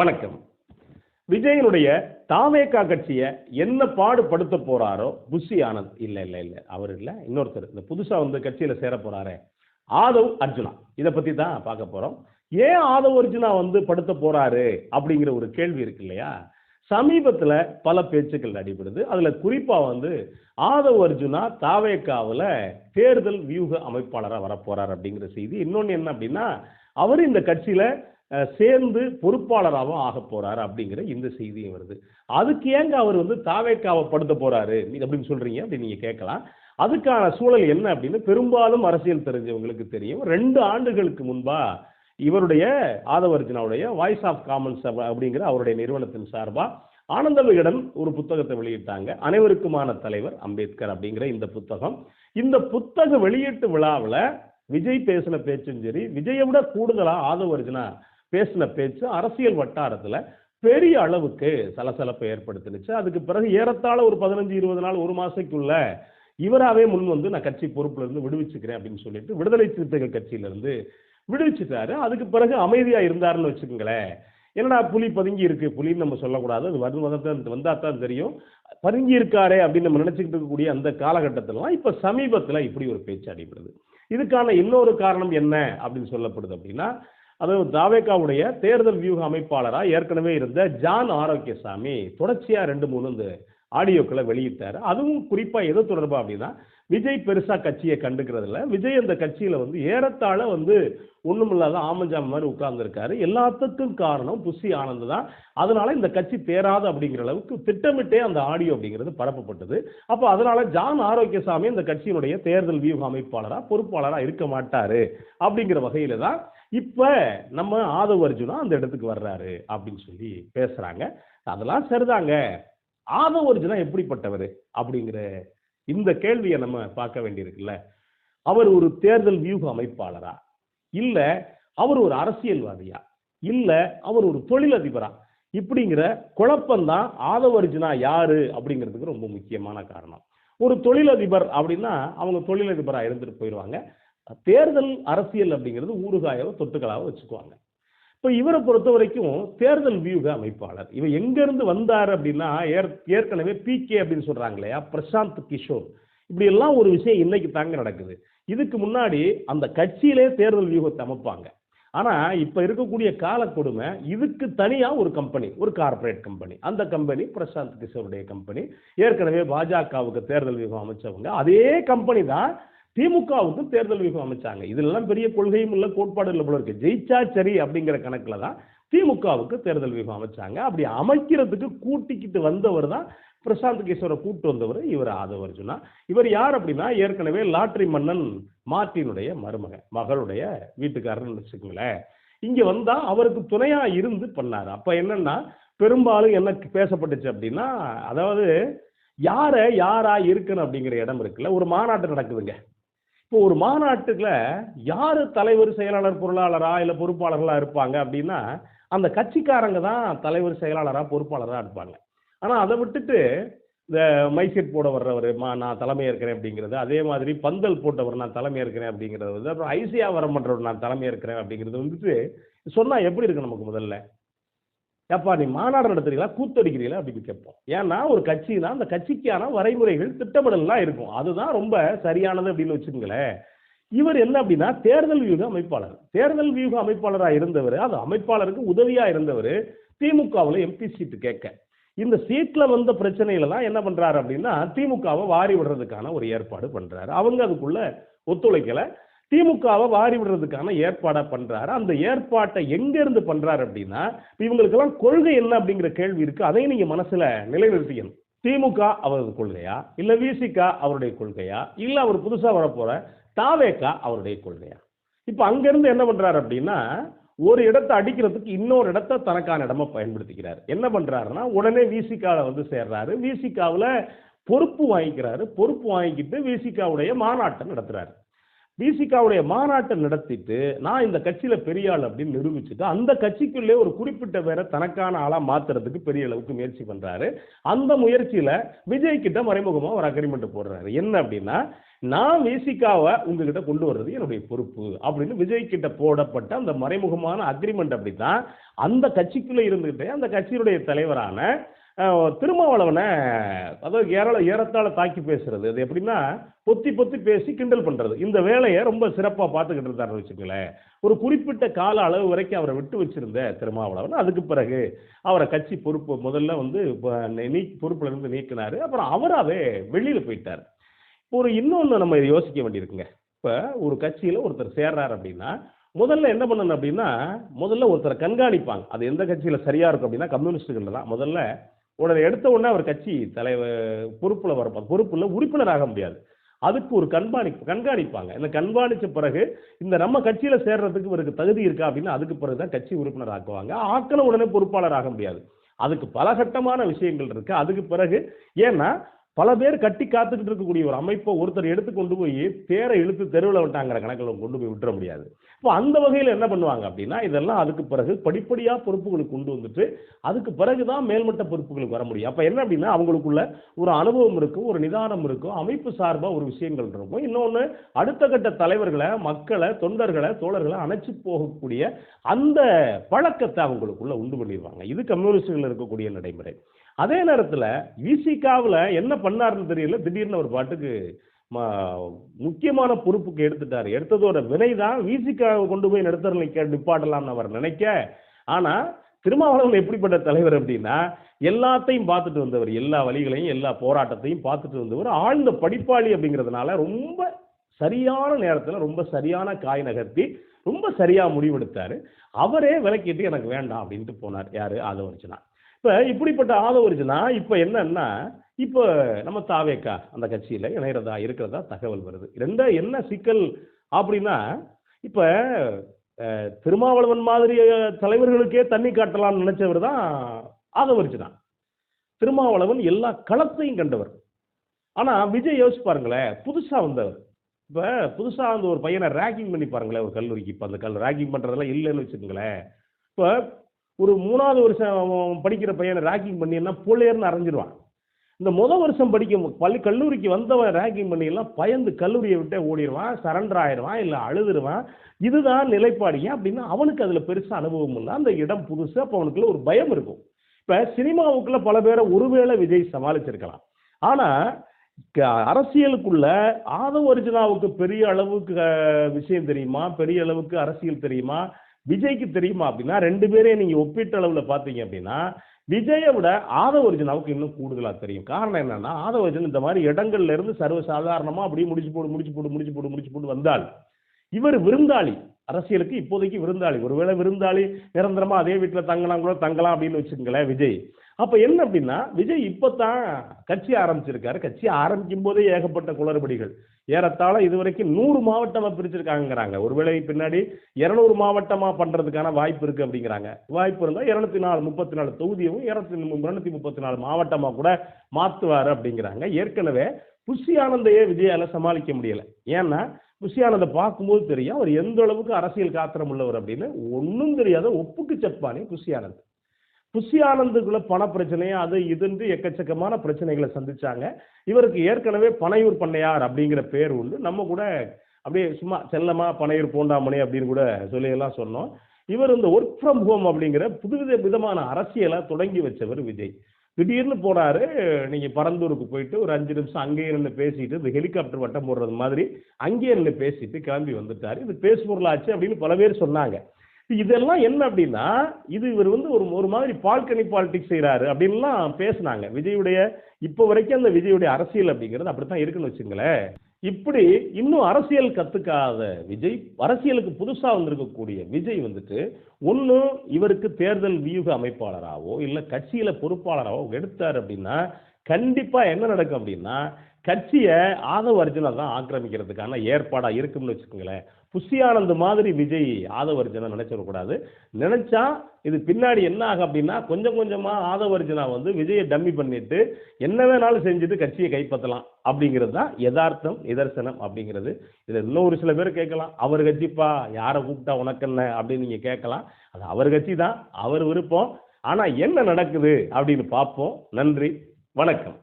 வணக்கம். விஜயனுடைய தாவேக்கா கட்சியை என்ன பாடுபடுத்த போறாரோ புஷி ஆனந்த் இல்லை இல்லை இல்லை அவர் இல்லை இன்னொருத்தர் இந்த புதுசாக வந்து கட்சியில் சேர போறாரு ஆதவ் அர்ஜுனா. இதை பற்றி தான் பார்க்க போறோம். ஏன் ஆதவ் அர்ஜுனா வந்து படுத்த போறாரு அப்படிங்கிற ஒரு கேள்வி இருக்கு இல்லையா? சமீபத்தில் பல பேச்சுக்கள் நடைபெறுது. அதில் குறிப்பாக வந்து ஆதவ் அர்ஜுனா தாவேக்காவில் தேர்தல் வியூக அமைப்பாளராக வரப்போறார் அப்படிங்கிற செய்தி. இன்னொன்று என்ன அப்படின்னா அவர் இந்த கட்சியில் சேர்ந்து பொறுப்பாளராகவும் ஆக போறாரு அப்படிங்கிற இந்த செய்தியும் வருது. அதுக்கு ஏங்க அவர் வந்து தாவேக்காவை படுத்த போறாரு அப்படின்னு சொல்றீங்க? அப்படின்னு நீங்க கேட்கலாம். அதுக்கான சூழல் என்ன அப்படின்னு பெரும்பாலும் அரசியல் தெரிஞ்சவங்களுக்கு தெரியும். ரெண்டு ஆண்டுகளுக்கு முன்பா இவருடைய ஆதவர்ஜுனாவுடைய வாய்ஸ் ஆஃப் காமன்ஸ் அப்படிங்கிற அவருடைய நிறுவனத்தின் சார்பா ஆனந்த விகடன் ஒரு புத்தகத்தை வெளியிட்டாங்க. அனைவருக்குமான தலைவர் அம்பேத்கர் அப்படிங்கிற இந்த புத்தகம். இந்த புத்தக வெளியீட்டு விழாவில் விஜய் பேசின பேச்சும் சரி விஜயை விட கூடுதலா ஆதவர்ஜனா பேசின பேச்சு அரசியல் வட்டாரத்தில் பெரிய அளவுக்கு சலசலப்பை ஏற்படுத்தினுச்சு. அதுக்கு பிறகு ஏறத்தாழ ஒரு பதினஞ்சு இருபது நாள் ஒரு மாசத்துக்குள்ள இவராவே முன் வந்து நான் கட்சி பொறுப்புல இருந்து விடுவிச்சுக்கிறேன் அப்படின்னு சொல்லிட்டு விடுதலை சிறுத்தைகள் கட்சியிலிருந்து விடுவிச்சுட்டாரு. அதுக்கு பிறகு அமைதியாக இருந்தாருன்னு வச்சுக்கோங்களேன். என்னடா புலி பதுங்கி இருக்கு? புலின்னு நம்ம சொல்லக்கூடாது. அது வரும் வந்தா தான் தெரியும். பதுங்கி இருக்காரே அப்படின்னு நம்ம நினச்சிக்கிட்டு இருக்கக்கூடிய அந்த காலகட்டத்திலலாம் இப்போ சமீபத்தில் இப்படி ஒரு பேச்சு அடிபடுது. இதுக்கான இன்னொரு காரணம் என்ன அப்படின்னு சொல்லப்படுது அப்படின்னா அதாவது தாவேக்காவுடைய தேர்தல் வியூக அமைப்பாளராக ஏற்கனவே இருந்த ஜான் ஆரோக்கியசாமி தொடர்ச்சியாக ரெண்டு மூணு இந்த ஆடியோக்களை வெளியிட்டார். அதுவும் குறிப்பாக எது தொடர்பாக அப்படின்னா விஜய் பெருசாக கட்சியை கண்டுக்கிறதுல விஜய் அந்த கட்சியில் வந்து ஏறத்தாழ வந்து ஒன்றும் இல்லாத ஆமஞ்சாம மாதிரி உட்கார்ந்துருக்காரு. எல்லாத்துக்கும் காரணம் புஷி ஆனந்த் தான். அதனால இந்த கட்சி தேராது அப்படிங்கிற அளவுக்கு திட்டமிட்டே அந்த ஆடியோ அப்படிங்கிறது பரப்பப்பட்டது. அப்போ அதனால ஜான் ஆரோக்கியசாமி இந்த கட்சியினுடைய தேர்தல் வியூக அமைப்பாளராக பொறுப்பாளராக இருக்க மாட்டார் அப்படிங்கிற வகையில் தான் இப்போ நம்ம ஆதவ அர்ஜுனா அந்த இடத்துக்கு வர்றாரு அப்படின்னு சொல்லி பேசுறாங்க. அதெல்லாம் சரிதாங்க. ஆதவ அர்ஜுனா எப்படிப்பட்டவர் அப்படிங்கிற இந்த கேள்வியை நம்ம பார்க்க வேண்டியிருக்குல்ல. அவர் ஒரு தேர்தல் வியூக அமைப்பாளரா? இல்லை அவர் ஒரு அரசியல்வாதியா? இல்லை அவர் ஒரு தொழிலதிபரா? இப்படிங்கிற குழப்பம்தான் ஆதவ அர்ஜுனா யாரு அப்படிங்கிறதுக்கு ரொம்ப முக்கியமான காரணம். ஒரு தொழிலதிபர் அப்படின்னா அவங்க தொழிலதிபராக இருந்துட்டு போயிடுவாங்க தேர்தல் அரசியல் அப்படிங்கிறது ஊறுகாயோ தொட்டுக்களாக வச்சுக்குவாங்க. இப்போ இவரை பொறுத்த வரைக்கும் தேர்தல் வியூக அமைப்பாளர். இவர் எங்கேருந்து வந்தார் அப்படின்னா ஏற்- ஏற்கனவே பிகே அப்படின்னு சொல்கிறாங்க இல்லையா? பிரசாந்த் கிஷோர். இப்படி எல்லாம் ஒரு விஷயம் இன்னைக்கு தாங்க நடக்குது. இதுக்கு முன்னாடி அந்த கட்சியிலே தேர்தல் வியூகத்தை அமைப்பாங்க. ஆனால் இப்போ இருக்கக்கூடிய கால கொடுமை இதுக்கு தனியாக ஒரு கம்பெனி ஒரு கார்ப்பரேட் கம்பெனி. அந்த கம்பெனி பிரசாந்த் கிஷோருடைய கம்பெனி. ஏற்கனவே பாஜகவுக்கு தேர்தல் வியூகம் அமைச்சவங்க. அதே கம்பெனி தான் திமுகவுக்கும் தேர்தல் வியூகம் அமைச்சாங்க. இதெல்லாம் பெரிய கொள்கையும் இல்லை கோட்பாடு இல்லை போல இருக்கு. ஜெயிச்சா சரி அப்படிங்கிற கணக்கில் தான் திமுகவுக்கு தேர்தல் வியூகம் அமைச்சாங்க. அப்படி அமைக்கிறதுக்கு கூட்டிக்கிட்டு வந்தவர் தான் பிரசாந்த் கிஷோரை கூட்டு வந்தவர் இவர் ஆதவ அர்ஜுனா இவர் யார் அப்படின்னா ஏற்கனவே லாட்ரி மன்னன் மார்ட்டினுடைய மருமகன் மகளுடைய வீட்டுக்காரர்னு வச்சுக்கோங்களேன். இங்க வந்தா அவருக்கு துணையா இருந்து பண்ணார். அப்ப என்னன்னா பெரும்பாலும் என்ன பேசப்பட்டுச்சு அப்படின்னா அதாவது யாரை யாரா இருக்கணும் அப்படிங்கிற இடம் இருக்குல்ல ஒரு மாநாட்டு நடக்குதுங்க. இப்போ ஒரு மாநாட்டுல யார் தலைவர் செயலாளர் பொருளாளரா இல்லை பொறுப்பாளர்களா இருப்பாங்க அப்படின்னா அந்த கட்சிக்காரங்க தான் தலைவர் செயலாளராக பொறுப்பாளராக இருப்பாங்க. ஆனால் அதை விட்டுட்டு இந்த மைசெட் போட வர்றவர் மா நான் தலைமை ஏற்கிறேன் அப்படிங்கிறது அதே மாதிரி பந்தல் போட்டவர் நான் தலைமை ஏற்கிறேன் அப்படிங்கிறது வந்து அப்புறம் ஐசியா வரம் பண்ணுறவர் நான் தலைமை ஏற்கிறேன் அப்படிங்கிறது வந்துட்டு சொன்னால் எப்படி இருக்கு நமக்கு முதல்ல? எப்பா நீ மாநாடு நடத்துறீங்களா? கூத்தடிக்கிறீங்களா? அப்படின்னு கேட்போம். ஏன்னா ஒரு கட்சினா அந்த கட்சிக்கான வரைமுறைகள் திட்டமிடல்லாம் இருக்கும். அதுதான் ரொம்ப சரியானது அப்படின்னு வச்சுக்கோங்களேன். இவர் என்ன அப்படின்னா தேர்தல் வியூக அமைப்பாளர். தேர்தல் வியூக அமைப்பாளராக இருந்தவர் அது அமைப்பாளருக்கு உதவியா இருந்தவர் திமுகவில் எம்பி சீட்டு கேட்க. இந்த சீட்டில் வந்த பிரச்சனையில தான் என்ன பண்றாரு அப்படின்னா திமுகவை வாரி விடுறதுக்கான ஒரு ஏற்பாடு பண்றாரு. அவங்க அதுக்குள்ள ஒத்துழைக்கலை. திமுகவை வாரி விடுறதுக்கான ஏற்பாடை பண்றாரு. அந்த ஏற்பாட்டை எங்க இருந்து பண்றாரு அப்படின்னா இப்ப இவங்களுக்கெல்லாம் கொள்கை என்ன அப்படிங்கிற கேள்வி இருக்கு. அதையும் நீங்க மனசுல நிலைநிறுத்திக்கணும். திமுக அவரது கொள்கையா? இல்ல விசிகா அவருடைய கொள்கையா? இல்ல அவர் புதுசா வரப்போற தாவேகா அவருடைய கொள்கையா? இப்ப அங்கேருந்து என்ன பண்றாரு அப்படின்னா ஒரு இடத்தை அடிக்கிறதுக்கு இன்னொரு இடத்த தனக்கான இடமா பயன்படுத்திக்கிறார். என்ன பண்றாருன்னா உடனே விசிகாவில் வந்து சேர்றாரு. விசிகாவில் பொறுப்பு வாங்கிக்கிறாரு. பொறுப்பு வாங்கிக்கிட்டு விசிகாவுடைய மாநாட்டை நடத்துறாரு. விசிகாவுடைய மாநாட்டை நடத்திட்டு நான் இந்த கட்சியில பெரிய ஆள் அப்படின்னு நிரூபிச்சுட்டு அந்த கட்சிக்குள்ளே ஒரு குறிப்பிட்ட பேரை தனக்கான ஆளா மாத்துறதுக்கு பெரிய அளவுக்கு முயற்சி பண்றாரு. அந்த முயற்சியில விஜய் கிட்ட மறைமுகமா ஒரு அக்ரிமெண்ட் போடுறாரு. என்ன அப்படின்னா நான் விசிகாவை உங்ககிட்ட கொண்டு வர்றது என்னுடைய பொறுப்பு அப்படின்னு விஜய் கிட்ட போடப்பட்ட அந்த மறைமுகமான அக்ரிமெண்ட் அப்படித்தான் அந்த கட்சிக்குள்ளே இருந்துகிட்டே அந்த கட்சியினுடைய தலைவரான திருமாவளவனை அதாவது ஏராள ஏறத்தாழ தாக்கி பேசுறது. அது எப்படின்னா பொத்தி பொத்தி பேசி கிண்டல் பண்றது. இந்த வேலையை ரொம்ப சிறப்பாக பார்த்துக்கிட்டு இருந்தாருன்னு வச்சுக்கோங்களேன். ஒரு குறிப்பிட்ட கால அளவு வரைக்கும் அவரை விட்டு வச்சிருந்த திருமாவளவன் அதுக்கு பிறகு அவரை கட்சி பொறுப்பு முதல்ல வந்து நீ பொறுப்புல இருந்து நீக்கினார். அப்புறம் அவராகவே வெளியில் போயிட்டார். ஒரு இன்னொன்று நம்ம இதை யோசிக்க வேண்டியிருக்குங்க. இப்போ ஒரு கட்சியில் ஒருத்தர் சேர்றாரு அப்படின்னா முதல்ல என்ன பண்ணணும் அப்படின்னா முதல்ல ஒருத்தரை கண்காணிப்பாங்க. அது எந்த கட்சியில் சரியாக இருக்கும் அப்படின்னா கம்யூனிஸ்டுகள் தான். முதல்ல உடனே எடுத்த உடனே அவர் கட்சி தலைவர் பொறுப்பில் வரப்பாங்க பொறுப்பில் உறுப்பினர் ஆக முடியாது. அதுக்கு ஒரு கண்காணி கண்காணிப்பாங்க. இந்த கண்காணித்த பிறகு இந்த நம்ம கட்சியில் சேர்றதுக்கு இவருக்கு தகுதி இருக்கா அப்படின்னு அதுக்கு பிறகு தான் கட்சி உறுப்பினர் ஆக்குவாங்க. ஆக்கின உடனே பொறுப்பாளர் ஆக முடியாது. அதுக்கு பல கட்டமான விஷயங்கள் இருக்குது அதுக்கு பிறகு ஏன்னா பல பேர் கட்டி காத்துக்கிட்டு இருக்கக்கூடிய ஒரு அமைப்பை ஒருத்தர் எடுத்து கொண்டு போய் தேரை இழுத்து தெருவில் விட்டாங்கிற கணக்கில் கொண்டு போய் விட்டுற முடியாது. இப்போ அந்த வகையில் என்ன பண்ணுவாங்க அப்படின்னா இதெல்லாம் அதுக்கு பிறகு படிப்படியாக பொறுப்புகளுக்கு கொண்டு வந்துட்டு அதுக்கு பிறகு தான் மேல்மட்ட பொறுப்புகளுக்கு வர முடியும். அப்போ என்ன அப்படின்னா அவங்களுக்குள்ள ஒரு அனுபவம் இருக்கும் ஒரு நிதானம் இருக்கும் அமைப்பு சார்பாக ஒரு விஷயங்கள் இருக்கும். இன்னொன்று அடுத்த கட்ட தலைவர்களை மக்களை தொண்டர்களை தோழர்களை அணைச்சி போகக்கூடிய அந்த பழக்கத்தை அவங்களுக்குள்ள உண்டு பண்ணிடுவாங்க. இது கம்யூனிஸ்டுகள் இருக்கக்கூடிய நடைமுறை. அதே நேரத்தில் விசிகாவில் என்ன பண்ணாருன்னு தெரியல திடீர்னு ஒரு பாட்டுக்கு முக்கியமான பொறுப்புக்கு எடுத்துட்டாரு. எடுத்ததோட வினை தான் விசிகாவை கொண்டு போய் நடத்தர் நிற்க நிப்பாட்டலாம்னு அவர் நினைக்க. ஆனால் திருமாவளவன் எப்படிப்பட்ட தலைவர் அப்படின்னா எல்லாத்தையும் பார்த்துட்டு வந்தவர் எல்லா வழிகளையும் எல்லா போராட்டத்தையும் பார்த்துட்டு வந்தவர் ஆழ்ந்த படிப்பாளி அப்படிங்கிறதுனால ரொம்ப சரியான நேரத்தில் ரொம்ப சரியான காய் நகர்த்தி ரொம்ப சரியாக முடிவெடுத்தார். அவரே விலக்கிட்டு எனக்கு வேண்டாம் அப்படின்ட்டு போனார். யார்? ஆதவர்ஜனா இப்போ இப்படிப்பட்ட ஆதவரிச்சுனா இப்போ என்னன்னா இப்போ நம்ம தாவேக்கா அந்த கட்சியில் இணைகிறதா இருக்கிறதா தகவல் வருது. ரெண்டா என்ன சிக்கல் அப்படின்னா இப்போ திருமாவளவன் மாதிரி தலைவர்களுக்கே தண்ணி காட்டலாம்னு நினைச்சவர் தான் ஆதவர்ஜனா திருமாவளவன் எல்லா களத்தையும் கண்டவர். ஆனால் விஜய் யோசிச்சு பாருங்களேன் புதுசாக வந்தவர். இப்போ புதுசாக வந்து ஒரு பையனை ரேக்கிங் பண்ணி பாருங்களேன் ஒரு கல்லூரிக்கு. இப்போ அந்த கல் ரேக்கிங் பண்ணுறதெல்லாம் இல்லைன்னு வச்சுக்கோங்களேன். இப்போ ஒரு மூணாவது வருஷம் படிக்கிற பையனை ரேக்கிங் பண்ணிடலாம் புள்ளையர்னு அரைஞ்சிருவான். இந்த முத வருஷம் படிக்க பள்ளி கல்லூரிக்கு வந்தவன் ரேக்கிங் பண்ணிடலாம் பயந்து கல்லூரியை விட்டே ஓடிடுவான் சரண்டர் ஆயிடுவான் இல்லை அழுதுருவான். இதுதான் நிலைப்பாடு. ஏன் அப்படின்னா அவனுக்கு அதில் பெருசாக அனுபவம் இல்லை. அந்த இடம் புதுசு அப்போ அவனுக்குள்ள ஒரு பயம் இருக்கும். இப்போ சினிமாவுக்குள்ள பல பேரை ஒருவேளை விஜய் சமாளிச்சிருக்கலாம். ஆனால் அரசியலுக்குள்ள ஆதவ அர்ஜுனாவுக்கு பெரிய அளவுக்கு விஷயம் தெரியுமா? பெரிய அளவுக்கு அரசியல் தெரியுமா? விஜய்க்கு தெரியுமா அப்படின்னா ரெண்டு பேரையும் நீங்க ஒப்பீட்டு அளவுல பாத்தீங்க அப்படின்னா விஜயை விட ஆதவ அவருக்கு இன்னும் கூடுதலாக தெரியும். காரணம் என்னன்னா ஆதவ இந்த மாதிரி இடங்கள்ல இருந்து சர்வ சாதாரணமா அப்படியே முடிச்சு போடு முடிச்சு போடு முடிச்சு போடு முடிச்சு போட்டு வந்தால் இவர் விருந்தாளி. அரசியலுக்கு இப்போதைக்கு விருந்தாளி. ஒருவேளை விருந்தாளி நிரந்தரமா அதே வீட்டில் தங்கலாம் கூட தங்கலாம் அப்படின்னு வச்சுக்கங்களேன் விஜய். அப்ப என்ன அப்படின்னா விஜய் இப்பதான் கட்சி ஆரம்பிச்சிருக்காரு. கட்சி ஆரம்பிக்கும் போதே ஏகப்பட்ட குளறுபடிகள். ஏறத்தாழ இதுவரைக்கும் நூறு மாவட்டமா பிரிச்சிருக்காங்கிறாங்க ஒருவேளை பின்னாடி இருநூறு மாவட்டமா பண்றதுக்கான வாய்ப்பு இருக்கு அப்படிங்கிறாங்க. வாய்ப்பு இருந்தா இருநூத்தி நாலு முப்பத்தி நாலு தொகுதியும் இருநூத்தி முப்பத்தி நாலு மாவட்டமா கூட மாத்துவாரு அப்படிங்கிறாங்க. ஏற்கனவே புஷி ஆனந்தையே விஜயால சமாளிக்க முடியல. ஏன்னா புஷி பார்க்கும்போது தெரியும். அவர் எந்த அளவுக்கு அரசியல் காத்திரம் உள்ளவர் அப்படின்னு. ஒன்றும் தெரியாத. ஒப்புக்கு செப்பானே புஷி ஆனந்த். பண பிரச்சனையா அது இதுன்னு எக்கச்சக்கமான பிரச்சனைகளை சந்திச்சாங்க. இவருக்கு ஏற்கனவே பனையூர் பண்ணையார் அப்படிங்கிற பேர் உண்டு. நம்ம கூட அப்படியே சும்மா செல்லமா பனையூர் போண்டாமணி அப்படின்னு கூட சொல்லி எல்லாம் சொன்னோம். இவர் இந்த ஒர்க் ஃப்ரம் ஹோம் அப்படிங்கிற புதுவித விதமான அரசியலை தொடங்கி வச்சவர் விஜய். திடீர்னு போனாரு நீங்க பரந்தூருக்கு போயிட்டு ஒரு அஞ்சு நிமிஷம் அங்கேயே நின்று பேசிட்டு இந்த ஹெலிகாப்டர் வட்டம் போடுறது மாதிரி அங்கேயே நின்று பேசிட்டு கிளம்பி வந்துட்டாரு. இது பேசுபொருளாச்சு அப்படின்னு பல பேர் சொன்னாங்க. இதெல்லாம் என்ன அப்படின்னா இது இவர் வந்து ஒரு ஒரு மாதிரி பால்கனி பாலிடிக்ஸ் செய்கிறாரு அப்படின்லாம் பேசுனாங்க. விஜயுடைய இப்போ வரைக்கும் அந்த விஜயுடைய அரசியல் அப்படிங்கிறது அப்படித்தான் இருக்குன்னு வச்சுங்களேன். இப்படி இன்னும் அரசியல் கத்துக்காத விஜய் அரசியலுக்கு புதுசாக வந்திருக்கக்கூடிய விஜய் வந்துட்டு ஒண்ணு இவருக்கு தேர்தல் வியூக அமைப்பாளராகவோ இல்லை கட்சியில் பொறுப்பாளராகவோ எடுத்தார் அப்படின்னா கண்டிப்பாக என்ன நடக்கும் அப்படின்னா கட்சியை ஆதவ அர்ஜுனா தான் ஆக்கிரமிக்கிறதுக்கான ஏற்பாடாக இருக்கும்னு வச்சுக்கோங்களேன். புஷி ஆனந்த் மாதிரி விஜய் ஆதவர்ஜனை அர்ஜுனா நினைச்சிடக்கூடாது. நினைச்சா இது பின்னாடி என்ன ஆகும் அப்படின்னா கொஞ்சம் கொஞ்சமாக ஆதவர்ஜனா வந்து விஜயை டம்மி பண்ணிட்டு என்ன வேணாலும் செஞ்சுட்டு கட்சியை கைப்பற்றலாம் அப்படிங்கிறது தான் யதார்த்தம் நிதர்சனம் அப்படிங்கிறது. இதில் இன்னும் ஒரு சில பேர் கேட்கலாம். அவர் கட்சிப்பா? யாரை கூப்பிட்டா உனக்கு என்ன? அப்படின்னு நீங்கள் கேட்கலாம். அது அவர் கட்சி தான் அவர் விருப்பம். ஆனால் என்ன நடக்குது அப்படின்னு பார்ப்போம். நன்றி. வணக்கம்.